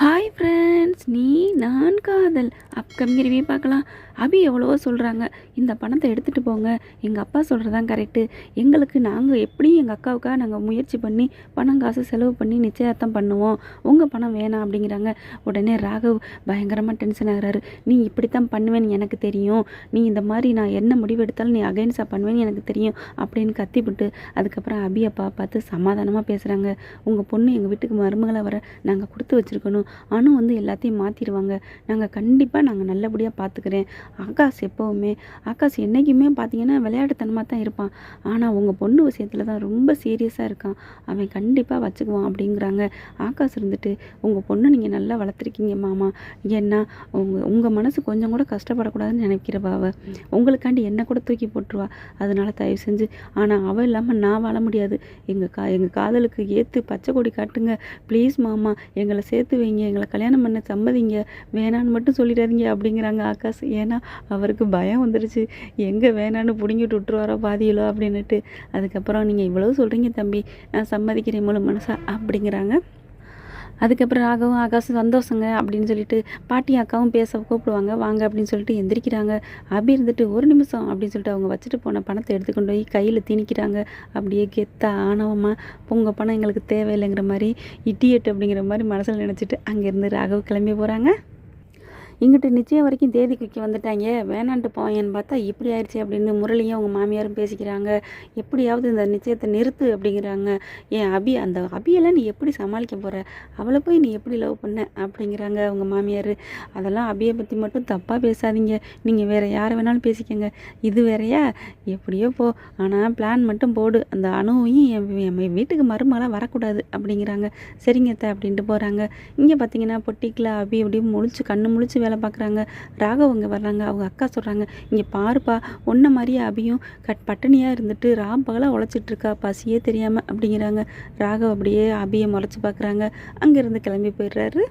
Hi friend friends நீ நான் காதல். அப்கமிங் ரிவியூ பார்க்கலாம். அபி எவ்வளவோ சொல்கிறாங்க இந்த பணத்தை எடுத்துகிட்டு போங்க. எங்கள் அப்பா சொல்கிறதான் கரெக்டு எங்களுக்கு நாங்கள் எப்படியும் எங்கள் அக்காவுக்காக நாங்கள் முயற்சி பண்ணி பணம் காசு செலவு பண்ணி நிச்சயார்த்தம் பண்ணுவோம். உங்கள் பணம் வேணாம் அப்படிங்கிறாங்க. உடனே ராகவ் பயங்கரமாக டென்ஷன் ஆகிறாரு. நீ இப்படித்தான் பண்ணுவேன்னு எனக்கு தெரியும். நீ இந்த மாதிரி நான் என்ன முடிவு எடுத்தாலும் நீ அகைன்ஸாக பண்ணுவேன்னு எனக்கு தெரியும் அப்படின்னு கத்திவிட்டு அதுக்கப்புறம் அபி அப்பா பார்த்து சமாதானமாக பேசுகிறாங்க உங்கள் பொண்ணு எங்கள் வீட்டுக்கு மருமகளை வர நாங்கள் கொடுத்து வச்சுருக்கணும். அணு வந்து எல்லாத்தையும் எல்லாத்தையும் மாற்றிடுவாங்க நாங்கள் கண்டிப்பாக நாங்கள் நல்லபடியாக பார்த்துக்கிறேன் ஆகாஷ் எப்போவுமே ஆகாஷ் என்றைக்குமே பார்த்தீங்கன்னா விளையாட்டுத்தனமாக தான் இருப்பான். ஆனால் உங்கள் பொண்ணு விஷயத்தில் தான் ரொம்ப சீரியஸாக இருக்கான். அவன் கண்டிப்பாக வச்சுக்குவான் அப்படிங்கிறாங்க. ஆகாஷ் இருந்துட்டு உங்கள் பொண்ணை நீங்கள் நல்லா வளர்த்துருக்கீங்க மாமா. ஏன்னா உங்கள் உங்கள் மனசு கொஞ்சம் கூட கஷ்டப்படக்கூடாதுன்னு நினைக்கிறவா அவ. உங்களுக்காண்டி என்ன கூட தூக்கி போட்டுருவா. அதனால தயவு செஞ்சு ஆனால் அவள் இல்லாமல் நான் வாழ முடியாது. எங்கள் கா எங்கள் காதலுக்கு ஏற்று பச்சை கொடி காட்டுங்க. ப்ளீஸ் மாமா எங்களை சேர்த்து வைங்க. எங்களை கல்யாணம் பண்ண சம்மதிங்க. வேணான்னு மட்டும் சொல்லிடாதீங்க அப்படிங்கிறாங்க ஆகாஷ். ஏன்னா அவருக்கு பயம் வந்துடுச்சு எங்கே வேணான்னு பிடுங்கிட்டு விட்டுருவாரோ பாதியிலோ அப்படின்னுட்டு. அதுக்கப்புறம் நீங்கள் இவ்வளோ சொல்கிறீங்க தம்பி. நான் சம்மதிக்கிறேன் முழு மனசா அப்படிங்கிறாங்க. அதுக்கப்புறம் ராகவும் ஆகாஷும் சந்தோஷங்க அப்படின்னு சொல்லிட்டு பாட்டி அக்காவும் பேச கூப்பிடுவாங்க. வாங்க அப்படின்னு சொல்லிட்டு எந்திரிக்கிறாங்க. அபி இருந்துட்டு ஒரு நிமிஷம் அப்படின்னு சொல்லிட்டு அவங்க வச்சுட்டு போன பணத்தை எடுத்துக்கொண்டு போய் கையில் திணிக்கிறாங்க. அப்படியே கெத்தா ஆணவமாக உங்கள் பணம் எங்களுக்கு தேவையில்லைங்கிற மாதிரி இட்டியட் அப்படிங்கிற மாதிரி மனசில் நினச்சிட்டு அங்கேருந்து ராகவ் கிளம்பி போகிறாங்க இங்கிட்டு நிச்சயம் வரைக்கும் தேதி குறிக்க வந்துட்டாங்க. வேணான்ட்டு போயேன்னு பார்த்தா இப்படி ஆயிடுச்சு அப்படின்னு முரளியும் அவங்க மாமியாரும் பேசிக்கிறாங்க. எப்படியாவது இந்த நிச்சயத்தை நிறுத்து அப்படிங்கிறாங்க. ஏன் அபி அந்த அபியெல்லாம் நீ எப்படி சமாளிக்க போகிற அவளை போய் நீ எப்படி லவ் பண்ண? அப்படிங்கிறாங்க அவங்க மாமியார். அதெல்லாம் அபியை பற்றி மட்டும் தப்பாக பேசாதீங்க. நீங்கள் வேறு யாரை வேணாலும் பேசிக்கங்க. இது வேறையா? எப்படியோ போ. ஆனால் பிளான் மட்டும் போடு. அந்த அணுவையும் என் என் வீட்டுக்கு மருமகளாக வரக்கூடாது அப்படிங்கிறாங்க. சரிங்க அத்தை அப்படின்ட்டு போகிறாங்க இங்கே பார்த்தீங்கன்னா பொட்டிக்கில் அபி அப்படியே முழிச்சு கண்ணு முழிச்சு வேலை பார்க்குறாங்க. ராகவ் அங்கே வர்றாங்க. அவங்க அக்கா சொல்கிறாங்க இங்கே பாருப்பா ஒன்றை மாதிரியே அபியும் கட் பட்டினியாக இருந்துட்டு ராம் பகலாக உழைச்சிட்டு இருக்கா பசியே தெரியாமல் அப்படிங்கிறாங்க. ராகவ் அப்படியே அபியை முளைச்சி பார்க்குறாங்க. அங்கேருந்து கிளம்பி போயிடுறாரு.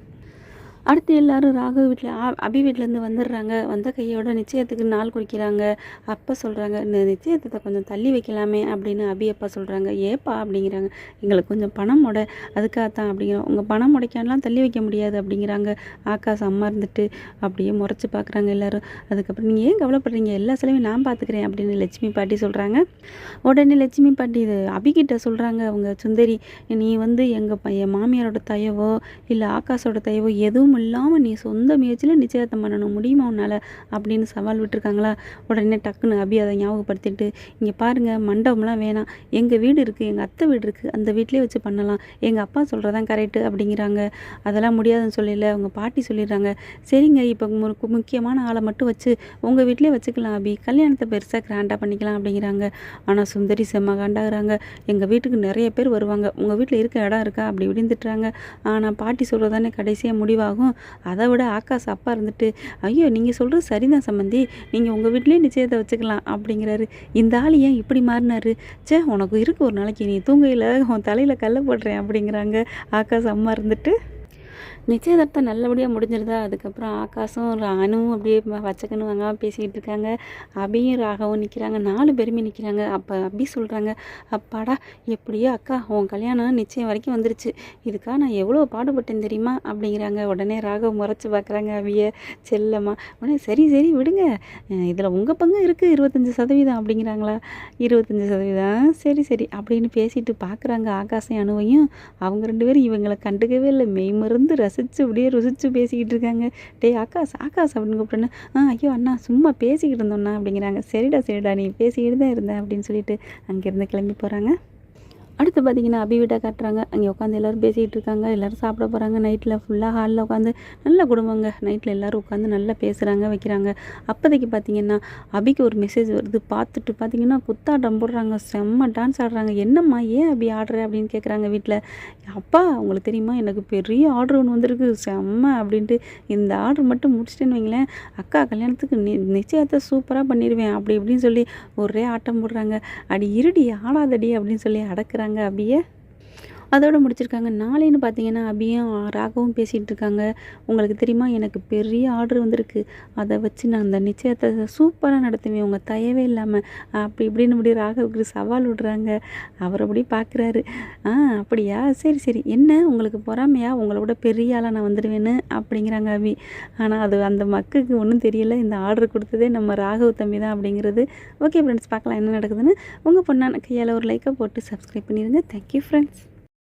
அடுத்து எல்லாரும் ராகு வீட்டில் அபி வீட்டிலேருந்து வந்துடுறாங்க வந்த கையோட நிச்சயத்துக்கு நாள் குறிக்கிறாங்க. அப்பா சொல்கிறாங்க இந்த நிச்சயத்தை கொஞ்சம் தள்ளி வைக்கலாமே அப்படின்னு அபி அப்பா சொல்கிறாங்க ஏப்பா அப்படிங்கிறாங்க. எங்களுக்கு கொஞ்சம் பணம் முட அதுக்காக தான் அப்படிங்கிறோம் உங்கள் பணம் முடைக்கானலாம் தள்ளி வைக்க முடியாது அப்படிங்கிறாங்க. ஆகாஷ் அம்மா இருந்துட்டு அப்படியே முறைச்சி பார்க்குறாங்க எல்லோரும். அதுக்கப்புறம் நீங்கள் ஏன் கவலைப்படுறீங்க? எல்லா செலவையும் நான் பார்த்துக்கிறேன் அப்படின்னு லட்சுமி பாட்டி சொல்கிறாங்க உடனே லட்சுமி பாட்டி இது அபிகிட்ட சொல்கிறாங்க அவங்க சுந்தரி நீ வந்து எங்கள் என் மாமியாரோட தயவோ இல்லை ஆகாஷோட தயவோ எதுவும் இல்லாமல் நீ சொந்த முயற்சியில் நிச்சயத்தை பண்ணணும். முடியுமா உன்னால்? அப்படின்னு சவால் விட்டுருக்காங்களா? உடனே டக்குன்னு அபி அதை ஞாபகப்படுத்திட்டு இங்கே பாருங்கள் மண்டபம்லாம் வேணாம். எங்கள் வீடு இருக்குது எங்கள் அத்தை வீடு இருக்குது அந்த வீட்டிலே வச்சு பண்ணலாம். எங்கள் அப்பா சொல்கிறதான் கரெக்டு அப்படிங்கிறாங்க. அதெல்லாம் முடியாதுன்னு சொல்லல. அவங்க பாட்டி சொல்லிடுறாங்க. சரிங்க இப்போ மு- முக்கியமான ஆளை மட்டும் வச்சு உங்கள் வீட்டிலே வச்சுக்கலாம் அபி. கல்யாணத்தை பெருசாக கிராண்டாக பண்ணிக்கலாம் அப்படிங்கிறாங்க. ஆனால் சுந்தரி செம்ம காண்டாகிறாங்க. எங்கள் வீட்டுக்கு நிறைய பேர் வருவாங்க. உங்கள் வீட்டில் இருக்க இடம் இருக்கா? அப்படி விடுந்துட்டுறாங்க ஆனால் பாட்டி சொல்கிறதானே கடைசியாக முடிவாகும். அதை விட ஆகாஷ் அப்பா இருந்துட்டு ஐயோ நீங்கள் சொல்கிறது சரிதான் சம்மந்தி நீங்கள் உங்கள் வீட்லேயே நிச்சயத்தை வச்சுக்கலாம் அப்படிங்கிறாரு. இந்த ஆள் ஏன் இப்படி மாறினாரு? ச்சே உனக்கு இருக்கு ஒரு நாளைக்கு. நீ தூங்கையில் உன் தலையில் கல்லை போடுறேன் அப்படிங்கிறாங்க ஆகாஷ் அம்மா இருந்துட்டு. நிச்சயதார்த்தம் நல்லபடியாக முடிஞ்சிருதா அதுக்கப்புறம் ஆகாஷும் ராணுவும் அப்படியே ம- வச்சக்கன்னு பேசிக்கிட்டு இருக்காங்க. அபியும் ராகவும் நிற்கிறாங்க நாலு பேருமே நிற்கிறாங்க அப்போ அபி சொல்கிறாங்க அப்பாடா எப்படியோ அக்கா உன் கல்யாணம் நிச்சயம் வரைக்கும் வந்துருச்சு. இதுக்காக நான் எவ்வளோ பாடுபட்டேன் தெரியுமா? அப்படிங்கிறாங்க. உடனே ராகவ் முறைச்சி பார்க்குறாங்க அபிய. செல்லம்மா. உடனே சரி சரி விடுங்க. இதில் உங்கள் பங்கு இருக்குது இருபத்தஞ்சி சதவீதம். அப்படிங்கிறாங்களா. இருபத்தஞ்சி சதவீதம். சரி சரி. அப்படின்னு பேசிட்டு பார்க்குறாங்க ஆகாசம் அணுவையும் அவங்க ரெண்டு பேரும் இவங்களை கண்டுக்கவே இல்லை. மெய் மருந்து ரசித்து அப்படியே ருசித்து பேசிக்கிட்டு இருக்காங்க. டேய் ஆகாஷ் ஆகாஷ் அப்படின்னு கூப்பிட்டோன்னே ஆ ஐயோ அண்ணா சும்மா பேசிக்கிட்டு இருந்தோண்ணா அப்படிங்கிறாங்க. சரிடா சரிடா நீ பேசிக்கிட்டு தான் இருந்தேன் அப்படின்னு சொல்லிட்டு அங்கேருந்து கிளம்பி போகிறாங்க அடுத்து பார்த்தீங்கன்னா அபி வீட்டை காட்டுறாங்க. அங்கே உட்காந்து எல்லோரும் பேசிகிட்டு இருக்காங்க. எல்லோரும் சாப்பிட போகிறாங்க நைட்டில் ஃபுல்லாக ஹாலில் உட்காந்து நல்ல குடும்பங்க. நைட்டில் எல்லோரும் உட்காந்து நல்லா பேசுகிறாங்க வைக்கிறாங்க. அப்போதைக்கு பார்த்தீங்கன்னா அபிக்கு ஒரு மெசேஜ் வருது. பார்த்துட்டு பார்த்தீங்கன்னா குத்தாட்டம் போடுறாங்க. செம்ம டான்ஸ் ஆடுறாங்க. என்னம்மா ஏன் அபி ஆடுற? அப்படின்னு கேட்குறாங்க வீட்டில் அப்பா உங்களுக்கு தெரியுமா? எனக்கு பெரிய ஆர்டர் ஒன்று வந்திருக்கு. செம்ம அப்படின்ட்டு இந்த ஆர்டர் மட்டும் முடிச்சிட்டேன்னு வைங்களேன். அக்கா கல்யாணத்துக்கு நி நிச்சயத்தை சூப்பராக பண்ணிடுவேன் அப்படி இப்படின்னு சொல்லி ஒரே ஆட்டம் போடுறாங்க. அடி இருடி ஆடாதடி அப்படின்னு சொல்லி அடக்குறாங்க. அபிய அதோடு முடிச்சிருக்காங்க. நாளைன்னு பார்த்தீங்கன்னா அபியும் ராகவும் பேசிகிட்டு இருக்காங்க. உங்களுக்கு தெரியுமா எனக்கு பெரிய ஆர்டர் வந்திருக்கு. அதை வச்சு நான் அந்த நிச்சயத்தை சூப்பராக நடத்துவேன். உங்கள் தயவே இல்லாமல் அப்படி இப்படின்னு இப்படி ராகவுக்கு சவால் விடுறாங்க. அவர் அப்படி பார்க்குறாரு ஆ அப்படியா? சரி சரி. என்ன? உங்களுக்கு பொறாமையா? உங்களை விட பெரிய ஆளாக நான் வந்துடுவேன்னு அப்படிங்கிறாங்க அபி. ஆனால் அது அந்த மக்குக்கு ஒன்றும் தெரியல. இந்த ஆர்டர் கொடுத்ததே நம்ம ராகவ் தம்பி தான் அப்படிங்கிறது. ஓகே ஃப்ரெண்ட்ஸ் பார்க்கலாம் என்ன நடக்குதுன்னு உங்கள் பொண்ணான கையால் ஒரு லைக்கை போட்டு சப்ஸ்கிரைப் பண்ணிடுங்க. Thank you friends